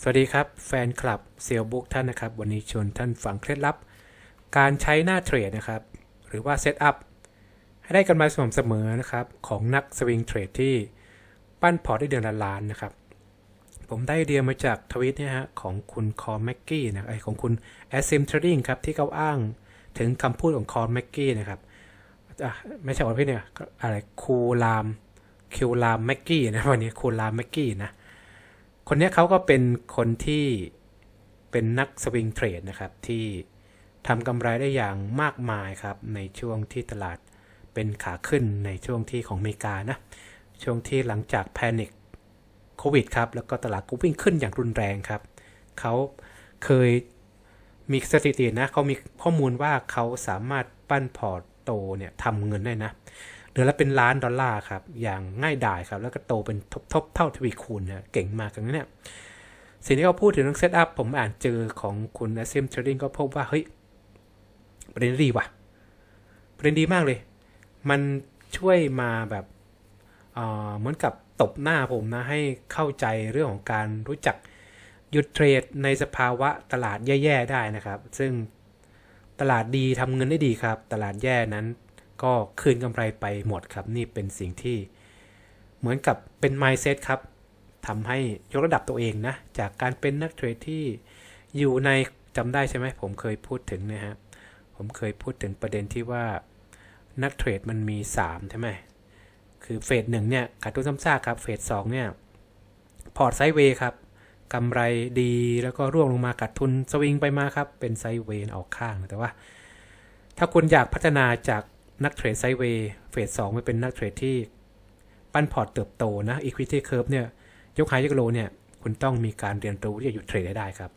สวัสดีครับแฟนคลับเซลบุ๊กท่านนะครับ วันนี้ชวนท่านฟังเคล็ดลับ การใช้หน้าเทรดนะครับ หรือว่าเซตอัพให้ได้กำไรสม่ำเสมอนะครับ ของนักสวิงเทรดที่ปั้นพอร์ตได้เดือนละล้านนะครับ ผมได้ไอเดียมาจากทวิตเนี่ยฮะของคุณคอร์แม็กกี้นะไอของคุณแอสซิมเทรดดิ้งครับ ที่เขาอ้างถึงคำพูดของคอร์แม็กกี้นะครับไม่ใช่ว่าพี่เนี่ยอะไรคูลามคิวลามแม็กกี้นะวันนี้คูลามแม็กกี้นะ คนนี้เขาก็เป็นคนที่เป็นนักสวิงเทรดนะครับ ที่ทำกำไรได้อย่างมากมายครับ ในช่วงที่ตลาดเป็นขาขึ้นในช่วงที่ของอเมริกานะ ช่วงที่หลังจากแพนิคโควิดครับ แล้วก็ตลาดก็วิ่งขึ้นอย่างรุนแรงครับ เขาเคยมีสถิตินะเขามีข้อมูลว่าเขาสามารถปั้นพอร์ตโตเนี่ยทำเงินได้นะ ดือนละเป็นล้านดอลลาร์ครับ อย่างง่ายดายครับ แล้วก็โตเป็นทบเท่าทวีคูณนะเก่งมากอย่างนี้เนี่ยสิ่งที่เขาพูดถึงเรื่องเซตอัพผมอ่านเจอของคุณอสเซมเทรดดิ้งก็พบว่า เฮ้ย ประเด็นดีว่ะ ประเด็นดีมากเลย มันช่วยมาแบบเเหมือนกับตบหน้าผมนะ ให้เข้าใจเรื่องของการรู้จักหยุดเทรดในสภาวะตลาดแย่ ๆ ได้นะครับ ซึ่งตลาดดีทำเงินได้ดีครับ ตลาดแย่นั้น ก็คืนกำไรไปหมดครับ นี่เป็นสิ่งที่เหมือนกับเป็น mindset ครับทำให้ยกระดับตัวเองนะ จากการเป็นนักเทรดที่อยู่ในจำได้ใช่ไหมผมเคยพูดถึงนะฮะผมเคยพูดถึงประเด็นที่ว่านักเทรดมันมี 3 ใช่ไหม คือเฟสหนึ่งเนี่ยขาดทุนซ้ำซากครับ เฟสสองเนี่ย พอร์ตไซด์เวย์ครับกำไรดีแล้วก็ร่วงลงมาขาดทุนสวิงไปมาครับ เป็นไซด์เวย์ออกข้าง แต่ว่า ถ้าคุณอยากพัฒนาจาก นักเทรดไซด์เวย์เฟสสองไปเป็นนักเทรดที่ปั้นพอร์ตเติบโตนะ Equity Curve เนี่ยยกไฮยกโลเนี่ยคุณต้องมีการเรียนรู้ที่จะหยุดเทรดได้ครับ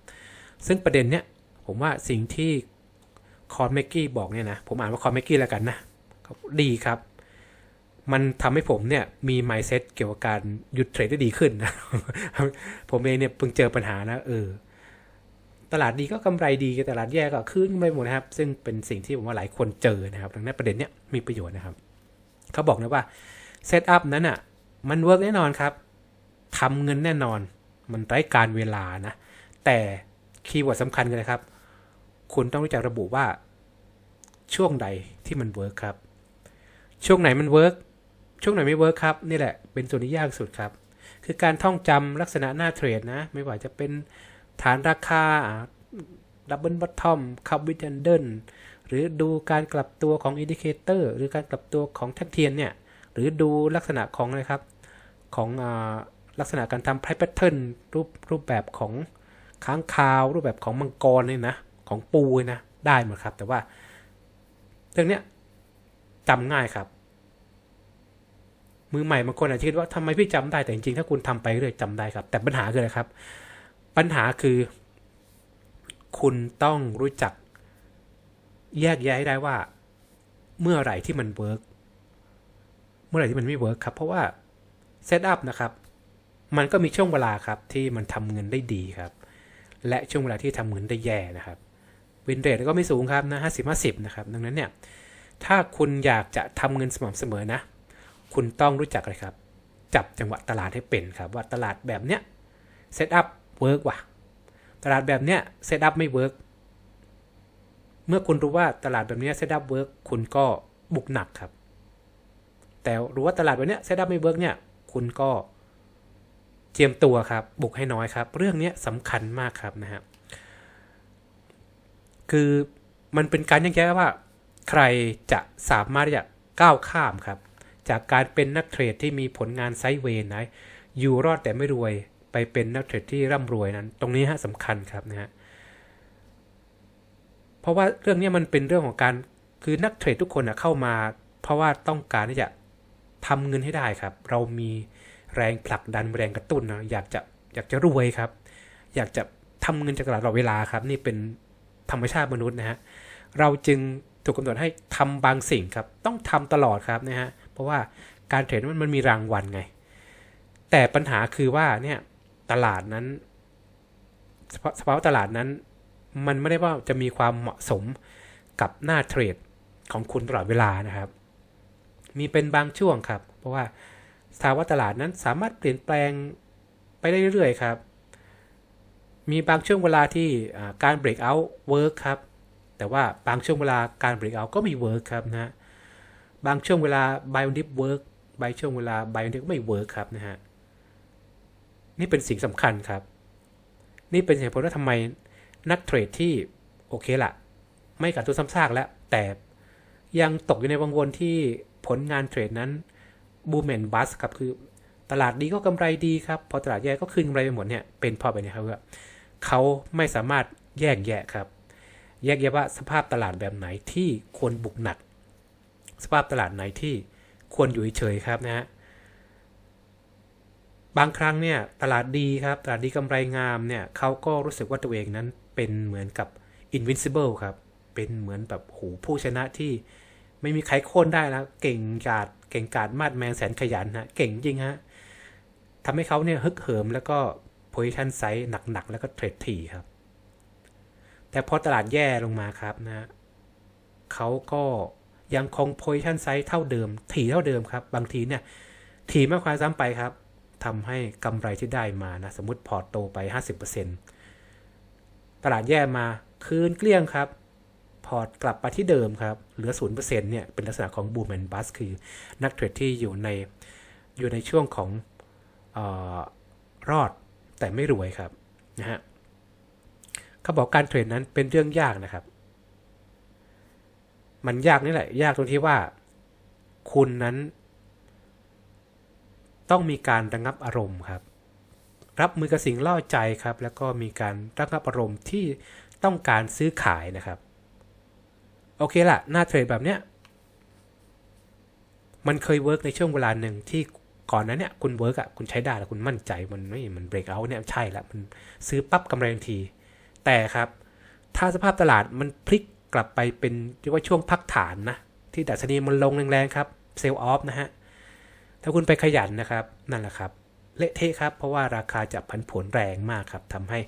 ซึ่งประเด็นเนี้ยผมว่าสิ่งที่คอนเมกกี้บอกเนี่ยนะ ผมอ่านว่าคอนเมกกี้แล้วกันนะดีครับ มันทำให้ผมเนี่ยมี mindset เกี่ยวกับการหยุดเทรดได้ดีขึ้นนะ ผมเองเนี่ยเพิ่งเจอปัญหานะเออ ตลาดดีก็กำไรดีตลาดแย่ก็ขึ้นไปหมดนะครับ ซึ่งเป็นสิ่งที่ผมว่าหลายคนเจอนะครับดังนั้นประเด็นเนี้ยมีประโยชน์นะครับเขาบอกนะว่าเซตอัพนั้นอะมันเวิร์กแน่นอนครับทำเงินแน่นอน มันไร้การเวลานะ แต่คีย์เวิร์ดสำคัญกันนะครับ คุณต้องรู้จักระบุว่า ช่วงใดที่มันเวิร์กครับ ช่วงไหนมันเวิร์กช่วงไหนไม่เวิร์กครับ นี่แหละเป็นส่วนที่ยากสุดครับ คือการท่องจำลักษณะหน้าเทรดนะ ไม่ว่าจะเป็น ฐานราคาดับเบิลบอททอมคับวิจันเดิลหรือดูการกลับตัวของอินดิเคเตอร์หรือการกลับตัวของแท่งเทียนเนี่ย หรือดูลักษณะของอะครับของอลักษณะการทำไพรแพทเทิร์นรูปรูปแบบของค้างคาว รูปแบบของมังกรเลยนะ ของปูนะได้หมดครับ แต่ว่าเรื่องเนี้ยจำง่ายครับ มือใหม่บางคนอาจจะคิดว่าทำไมพี่จำได้แต่จริงๆถ้าคุณทำไปเรื่อยจำได้ครับ แต่ปัญหาคืออะไรครับ ปัญหาคือ คุณต้องรู้จัก แยกแยะให้ได้ว่า เมื่อไหร่ที่มันเวิร์กเมื่อไหร่ที่มันไม่เวิร์กครับ เพราะว่าเซตอัพนะครับ มันก็มีช่วงเวลาครับที่มันทำเงินได้ดีครับ และช่วงเวลาที่ทำเงินได้แย่นะครับวินเรทก็ไม่สูงครับนะห้าสิบห้าสิบนะครับ ดังนั้นเนี่ย ถ้าคุณอยากจะทำเงินสม่ำเสมอนะ คุณต้องรู้จักเลยครับ จับจังหวะตลาดให้เป็นครับ ว่าตลาดแบบเนี้ยเซตอัพ เวิร์กว่ะ ตลาดแบบเนี้ยเซตอัพไม่เวิร์กเมื่อคุณรู้ว่าตลาดแบบเนี้ยเซตอัพเวิร์กคุณก็บุกหนักครับ แต่รู้ว่าตลาดแบบเนี้ยเซตอัพไม่เวิร์กเนี่ย คุณก็เจียมตัวครับ บุกให้น้อยครับ เรื่องนี้สำคัญมากครับนะฮะคือมันเป็นการยักแยะว่า ใครจะสามารถจะก้าวข้ามครับ จากการเป็นนักเทรดที่มีผลงานไซด์เวย์นะอยู่รอดแต่ไม่รวย ไปเป็นนักเทรดที่ร่ำรวยนั้น ตรงนี้ฮะสำคัญครับนะฮะเพราะว่าเรื่องนี้มันเป็นเรื่องของการคือนักเทรดทุกคนนะเข้ามา เพราะว่าต้องการที่จะทำเงินให้ได้ครับ เรามีแรงผลักดันแรงกระตุ้นนะอยากจะอยากจะรวยครับ อยากจะทำเงินจากตลาดตลอดเวลาครับ นี่เป็นธรรมชาติมนุษย์นะฮะเราจึงถูกกำหนดให้ทำบางสิ่งครับ ต้องทำตลอดครับนะฮะเพราะว่าการเทรดมันมันมีรางวัลไง แต่ปัญหาคือว่าเนี่ย ตลาดนั้นสภาวะตลาดนั้น มันไม่ได้ว่าจะมีความเหมาะสมกับหน้าเทรดของคุณตลอดเวลานะครับ มีเป็นบางช่วงครับ เพราะว่าสภาวะตลาดนั้นสามารถเปลี่ยนแปลงไปได้เรื่อยๆครับ มีบางช่วงเวลาที่การ break out work ครับ แต่ว่าบางช่วงเวลาการ break out ก็ม่ work ครับนะฮะบางช่วงเวลา buy on dip work บางช่วงเวลา buy on dip ไม่ work ครับนะฮะ นี่เป็นสิ่งสำคัญครับ นี่เป็นเหตุผลว่าทำไมนักเทรดที่โอเคละไม่กัดตัวซ้ำซากแล้ว แต่ยังตกอยู่ในวังวนที่ผลงานเทรดนั้นบูมแอนบัสครับคือตลาดดีก็กำไรดีครับ พอตลาดแย่ก็คืนกำไรไปหมดเนี่ยเป็นเพราะอะไรครับว่าเขาไม่สามารถแยกแยะครับ แยกแยะว่าสภาพตลาดแบบไหนที่ควรบุกหนัก สภาพตลาดไหนที่ควรอยู่เฉยครับนะฮะ บางครั้งเนี่ยตลาดดีครับ ตลาดดีกำไรงามเนี่ยเขาก็รู้สึกว่าตัวเองนั้นเป็นเหมือนกับ invincible ครับ เป็นเหมือนแบบโหผู้ชนะที่ไม่มีใครโค่นได้แล้ว เก่งกาดเก่งกาดมาดแมนแสนขยันฮะเก่งจริงฮะทำให้เขาเนี่ยฮึกเหิมแล้วก็ position size หนักๆ แล้วก็เทรดถี่ครับ แต่พอตลาดแย่ลงมาครับนะเขาก็ยังคง position size เท่าเดิม ถี่เท่าเดิมครับ บางทีเนี่ยถี่มากกว่าซ้ำไปครับ ทำให้กำไรที่ได้มานะสมมติพอร์ตโตไป 50%ตลาดแย่มาคืนเกลี้ยงครับ พอร์ตกลับไปที่เดิมครับ เหลือ 0%เนี่ยเป็นลักษณะของบูมแอนบัสคือนักเทรดที่อยู่ในอยู่ในช่วงของออรอดแต่ไม่รวยครับนะฮะเขาบอกการเทรดนั้นเป็นเรื่องยากนะครับ มันยากนี่แหละ ยากตรงที่ว่า คุณนั้น ต้องมีการระงับอารมณ์ครับ รับมือกับสิ่งล่อใจครับ แล้วก็มีการระงับอารมณ์ที่ต้องการซื้อขายนะครับ โอเคละหน้าเทรดแบบเนี้ยมันเคยเวิร์กในช่วงเวลาหนึ่งที่ก่อนนั้นเนี่ยคุณเวิร์กอะคุณใช้ได้แล้วคุณมั่นใจมันไม่มันเบรกเอาเนี่ยใช่ล้วมันซื้อปั๊บกำไรทันที แต่ครับ ถ้าสภาพตลาดมันพลิกกลับไปเป็นเรียกว่าช่วงพักฐานนะ ที่ดัชนีมันลงแรงๆครับเซลล์ออฟนะฮะ ถ้าคุณไปขยันนะครับ นั่นแหละครับเละเทะครับ เพราะว่าราคาจะผันผวนแรงมากครับทำให้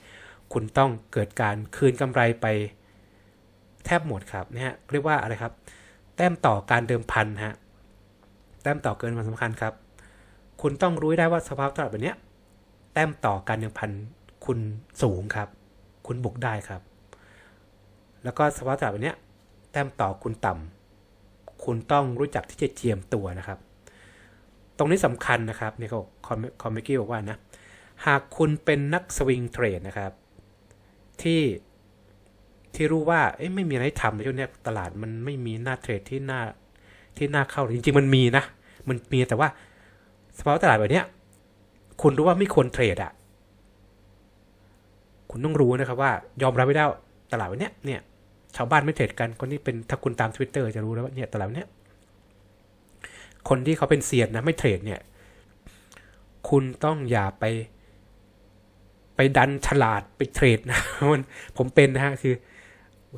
คุณต้องเกิดการคืนกำไรไปแทบหมดครับนะฮะเรียกว่าอะไรครับ แต้มต่อการเดิมพันฮะแต้มต่อเกินมันสำคัญครับ คุณต้องรู้ได้ว่าสภาพตลาดแบบนี้แต้มต่อการเดิมพันคุณสูงครับ คุณบุกได้ครับ แล้วก็สภาพตลาดแบบนี้แต้มต่อคุณต่ำคุณต้องรู้จักที่จะเจียมตัวนะครับ รงนี้สำคัญนะครับนี่เขาคอมเมกี้บอกว่านะหากคุณเป็นนักสวิงเทรดนะครับที่ที่รู้ว่าเอ๊ะไม่มีอะไรทำในช่วงนี้ตลาดมันไม่มีหน้าเทรดที่หน่าที่น่าเข้าจริงๆมันมีนะ มันมีแต่ว่าสภาวะตลาดแบบเนี้ยคุณรู้ว่าไม่ควรเทรดอะคุณต้องรู้นะครับว่า ยอมรับไม่ได้ตลาดแบบเนี้ยเนี่ยชาวบ้านไม่เทรดกันคนที่เป็นถ้าคุณตาม Twitter จะรู้แล้วว่าเนี่ยตลาดเนี้ย คนที่เขาเป็นเซียนนะไม่เทรดเนี่ย คุณต้องอย่าไป ไปดันฉลาดไปเทรดนะมันผมเป็นนะฮะคือ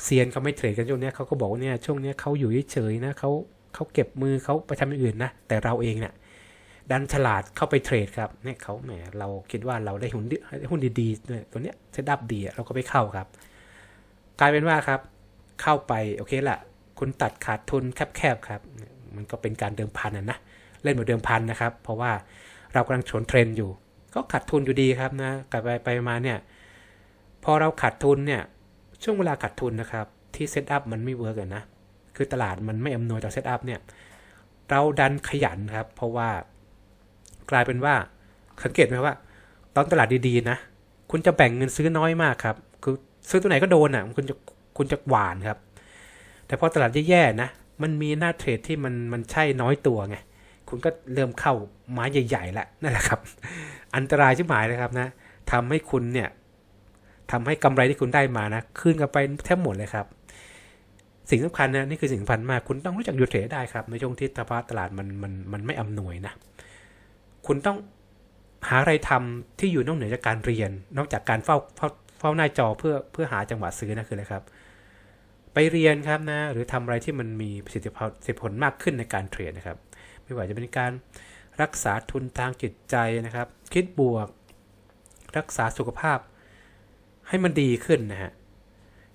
เซียนเขาไม่เทรดกันช่วงนี้เขาก็บอกว่าเนี่ยช่วงนี้เขาอยู่เฉยๆนะเขาเขาเก็บมือเขาไปทำอย่างอื่นนะแต่เราเองเนี่ยดันฉลาดเข้าไปเทรดครับเนี่ยเขาแหมเราคิดว่าเราได้หุ้นหุ้นดีๆเนี่ยตัวเนี้ยเซตอัพดีเราก็ไปเข้าครับ กลายเป็นว่าครับ เข้าไปโอเคละคุณตัดขาดทุนแคบๆครับ มันก็เป็นการเดิมพันนะนะเล่นแบบเดิมพันนะครับ เพราะว่าเรากำลังชนเทรนอยู่ ก็ขาดทุนอยู่ดีครับนะกลับไปไปมาเนี่ยพอเราขาดทุนเนี่ยช่วงเวลาขาดทุนนะครับ ที่เซตอัพมันไม่เวิร์กนะคือตลาดมันไม่อำนวยต่อเซตอัพเนี่ยเราดันขยันครับ เพราะว่ากลายเป็นว่าสังเกตไหมว่า ตอนตลาดดีๆนะคุณจะแบ่งเงินซื้อน้อยมากครับ คือซื้อตัวไหนก็โดนอะคุณจะคุณจะหวานครับ แต่พอตลาดแย่ๆนะ มันมีหน้าเทรดที่มันมันใช่น้อยตัวไง คุณก็เริ่มเข้าไม้ใหญ่ๆแล้วนั่นแหละครับ อันตรายชิบหายเลยครับนะทำให้คุณเนี่ยทำให้กำไรที่คุณได้มานะขึ้นกันไปแทบหมดเลยครับ สิ่งสำคัญนะนี่คือสิ่งสำคัญมากคุณต้องรู้จักหยูเทรดได้ครับในช่วงที่สภาพตลาดมันมันมันไม่อำนวยนะ คุณต้องหาอะไรทำที่อยู่นอกเหนือจากการเรียน นอกจากการเฝ้าเฝ้าเฝ้าหน้าจอเพื่อเพื่อหาจังหวะซื้อนะคืออะไรครับ ไปเรียนครับนะหรือทำอะไรที่มันมีประสิทธิผลมากขึ้นในการเทรดนะครับ ไม่ว่าจะเป็นการรักษาทุนทางจิตใจนะครับ คิดบวก รักษาสุขภาพให้มันดีขึ้นนะฮะ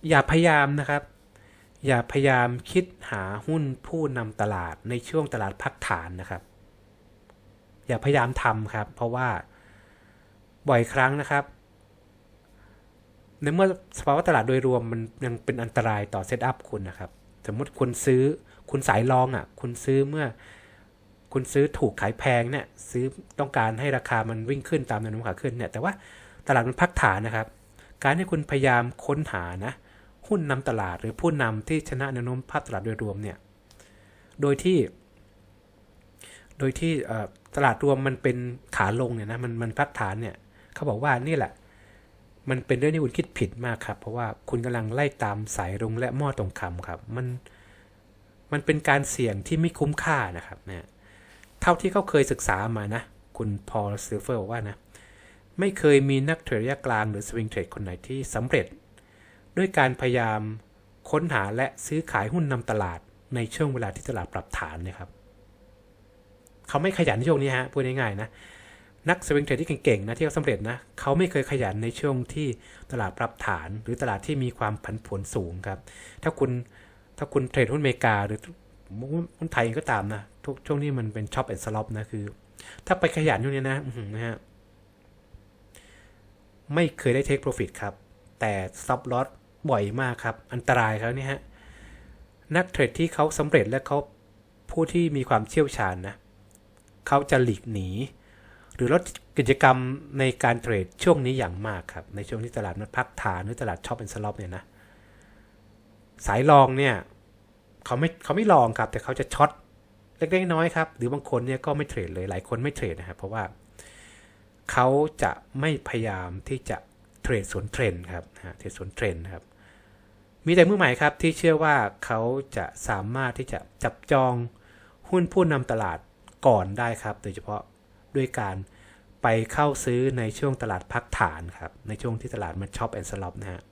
อย่าพยายามนะครับ อย่าพยายามคิดหาหุ้นผู้นำตลาดในช่วงตลาดพักฐานนะครับ อย่าพยายามทำครับ เพราะว่าบ่อยครั้งนะครับ ในเมื่อสภาวะตลาดโดยรวมมันยังเป็นอันตรายต่อเซตอัพคุณนะครับสมมติคุณซื้อคุณสายรองอะ คุณซื้อเมื่อ คุณซื้อถูกขายแพงเนี่ย ซื้อต้องการให้ราคามันวิ่งขึ้นตามแนวโน้มขาขึ้นเนี่ย แต่ว่าตลาดมันพักฐานนะครับ การที่คุณพยายามค้นหานะหุ้นนำตลาดหรือผู้นำที่ชนะแนวโน้มภาพตลาดโดยรวมเนี่ย โดยที่ โดยที่ตลาดรวมมันเป็นขาลงเนี่ยนะมันมันพักฐานเนี่ย เขาบอกว่านี่แหละ มันเป็นเรื่องที่คุณคิดผิดมากครับ เพราะว่าคุณกำลังไล่ตามสายรุ้งและหม้อตรงคำครับ มันมันเป็นการเสี่ยงที่ไม่คุ้มค่านะครับเนี่ยเท่าที่เขาเคยศึกษามานะ คุณพอลซิลเฟอร์บอกว่านะ ไม่เคยมีนักเทรดระยะกลางหรือสวิงเทรดคนไหนที่สำเร็จ ด้วยการพยายามค้นหาและซื้อขายหุ้นนำตลาดในช่วงเวลาที่ตลาดปรับฐานนะครับ เขาไม่ขยันในช่วงนี้ฮะพูดง่ายๆนะ นักสวิงเทรดที่เก่งๆนะที่เขาสำเร็จนะเขาไม่เคยขยันในช่วงที่ตลาดปรับฐาน หรือตลาดที่มีความผันผวนสูงครับ ถ้าคุณถ้าคุณเทรดหุ้นอเมริกาหรือหุ้นไทยก็ตามนะทุกช่วงนี้มันเป็นช็อปแอนด์สล็อปนะคือ ถ้าไปขยันช่วงนี้นะนะฮะไม่เคยได้เทคโปรฟิตครับ แต่ซับลอสบ่อยมากครับ อันตรายครับเนี่ยฮะนักเทรดที่เขาสำเร็จและเขาผู้ที่มีความเชี่ยวชาญนะเขาจะหลีกหนี หรือลดกิจกรรมในการเทรดช่วงนี้อย่างมากครับ ในช่วงที่ตลาดมันพักฐานหรือตลาดช็อปเป็นสล็อปเนี่ยนะ สายลองเนี่ยเขาไม่เขาไม่ลองครับ แต่เขาจะช็อตเล็กๆน้อยครับ หรือบางคนเนี่ยก็ไม่เทรดเลยหลายคนไม่เทรดนะครับเพราะว่าเขาจะไม่พยายามที่จะเทรดสวนเทรนครับเทรดสวนเทรนครับ มีแต่มือใหม่ครับที่เชื่อว่าเขาจะสามารถที่จะจับจองหุ้นผู้นำตลาดก่อนได้ครับ โดยเฉพาะ ด้วยการไปเข้าซื้อในช่วงตลาดพักฐานครับ ในช่วงที่ตลาดมันช็อปแอนด์สล็อปนะฮะ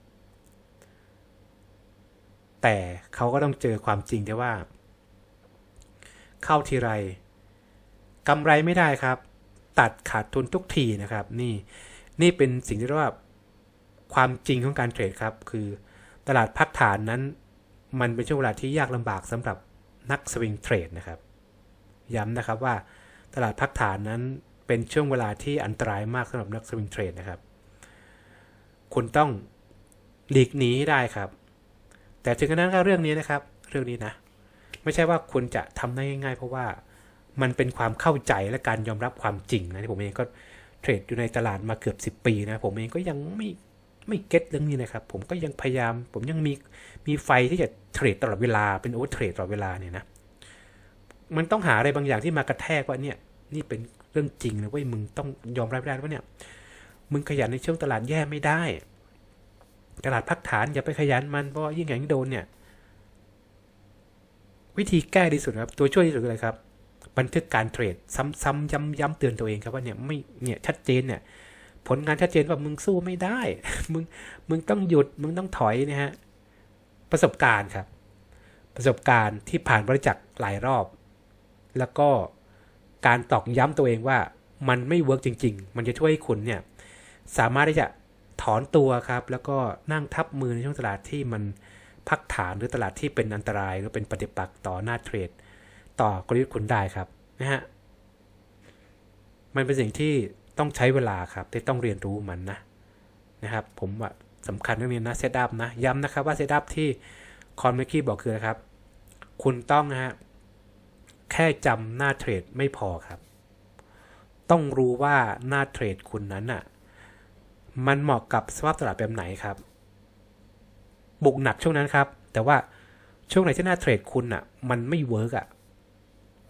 แต่เขาก็ต้องเจอความจริงที่ว่า เข้าทีไรกำไรไม่ได้ครับ ตัดขาดทุนทุกทีนะครับ นี่นี่เป็นสิ่งที่เรียกว่าความจริงของการเทรดครับ คือตลาดพักฐานนั้น มันเป็นช่วงเวลาที่ยากลำบากสำหรับนักสวิงเทรดนะครับ ย้ำนะครับว่า ตลาดพักฐานนั้นเป็นช่วงเวลาที่อันตรายมากสำหรับนักสวิงเทรดนะครับ คุณต้องหลีกหนีได้ครับ แต่ถึงกระนั้นก็เรื่องนี้นะครับ เรื่องนี้นะ ไม่ใช่ว่าคุณจะทำได้ง่ายๆ เพราะว่ามันเป็นความเข้าใจและการยอมรับความจริงนะที่ผมเองก็เทรดอยู่ในตลาดมาเกือบ 10 ปีนะ ผมเองก็ยังไม่ไม่เก็ตเรื่องนี้นะครับ ผมก็ยังพยายาม ผมยังมีมีไฟที่จะเทรดตลอดเวลาเป็นโอเวอร์เทรดตลอดเวลาเนี่ยนะ มันต้องหาอะไรบางอย่างที่มากระแทกว่าเนี่ย นี่เป็นเรื่องจริงเลยเว้ยมึงต้องยอมรับได้ว่าเนี่ย มึงขยันในช่วงตลาดแย่ไม่ได้ ตลาดพักฐานอย่าไปขยันมันเพราะยิ่งอย่างโดนเนี่ย วิธีแก้ดีสุดครับ ตัวช่วยที่สุดคืออะไรครับ บันทึกการเทรด ซ้ำๆย้ำๆเตือนตัวเองครับว่าเนี่ยไม่เนี่ยชัดเจนเนี่ย ผลงานชัดเจนว่ามึงสู้ไม่ได้ มึงมึงต้องหยุดมึงต้องถอยนะฮะประสบการณ์ครับ ประสบการณ์ที่ผ่านบริจักหลายรอบ แล้วก็การตอกย้ำตัวเองว่ามันไม่เวิร์กจริง ๆ มันจะช่วยให้คุณเนี่ยสามารถที่จะถอนตัวครับ แล้วก็นั่งทับมือในช่วงตลาดที่มันพักฐานหรือตลาดที่เป็นอันตราย หรือเป็นปฏิปักษ์ต่อหน้าเทรด ต่อกลยุทธ์คุณได้ครับนะฮะมันเป็นสิ่งที่ต้องใช้เวลาครับที่ต้องเรียนรู้มันนะนะครับ ผมว่าสำคัญเรื่องนี้นะเซตอัพนะย้ำนะครับว่าเซตอัพที่คอนเมคกี้บอกคือนะครับ คุณต้องนะฮะ แค่จำหน้าเทรดไม่พอครับ ต้องรู้ว่าหน้าเทรดคุณนั้นอะ มันเหมาะกับสภาพตลาดแบบไหนครับ บุกหนักช่วงนั้นครับ แต่ว่าช่วงไหนที่หน้าเทรดคุณอะ มันไม่เวิร์กอะ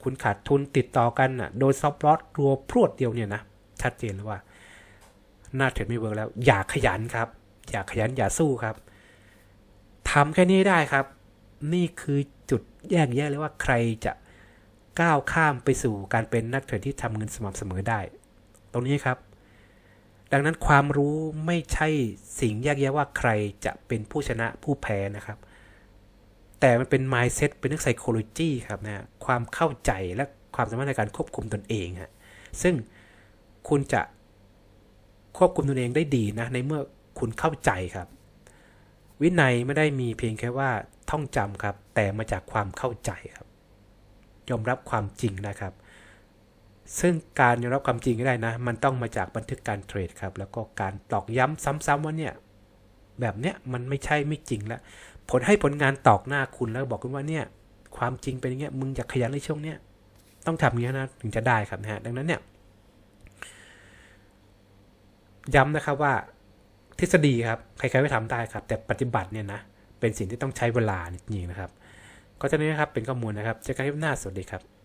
คุณขาดทุนติดต่อกันอะ โดยซอฟต์ลอสรัวพรวดเดียวเนี่ยนะ ชัดเจนแล้วว่า หน้าเทรดไม่เวิร์กแล้ว อย่าขยันครับ อย่าขยันอย่าสู้ครับทำแค่นี้ได้ครับ นี่คือจุดแยกแยะเลยว่าใครจะ ก้าวข้ามไปสู่การเป็นนักเทรดที่ทำเงินสม่ำเสมอได้ ตรงนี้ครับ ดังนั้นความรู้ไม่ใช่สิ่งแยกแยะว่าใครจะเป็นผู้ชนะผู้แพ้นะครับ แต่มันเป็น mindset เป็นเรื่อง psychology ครับนะความเข้าใจและความสามารถในการควบคุมตนเองฮะซึ่งคุณจะควบคุมตนเองได้ดีนะ ในเมื่อคุณเข้าใจครับ วินัยไม่ได้มีเพียงแค่ว่าท่องจำครับ แต่มาจากความเข้าใจครับ ยอมรับความจริงนะครับ ซึ่งการยอมรับความจริงก็ได้นะ มันต้องมาจากบันทึกการเทรดครับ แล้วก็การตอกย้ำซ้ำๆว่าเนี่ย แบบเนี้ยมันไม่ใช่ไม่จริงแล้ว ผลให้ผลงานตอกหน้าคุณแล้วบอกคุณว่าเนี่ย ความจริงเป็นอย่างเงี้ย มึงอยากขยันในช่วงเนี้ย ต้องทำอย่างนี้ยนะถึงจะได้ครับนะฮะ ดังนั้นเนี่ย ย้ำนะครับว่าทฤษฎีครับ ใครๆก็ทำได้ครับ แต่ปฏิบัติเนี่ยนะ เป็นสิ่งที่ต้องใช้เวลาจริงๆนะครับ ก็จะนี้นะครับเป็นข้อมูลนะครับเจอกันคลิปหน้าสวัสดีครับ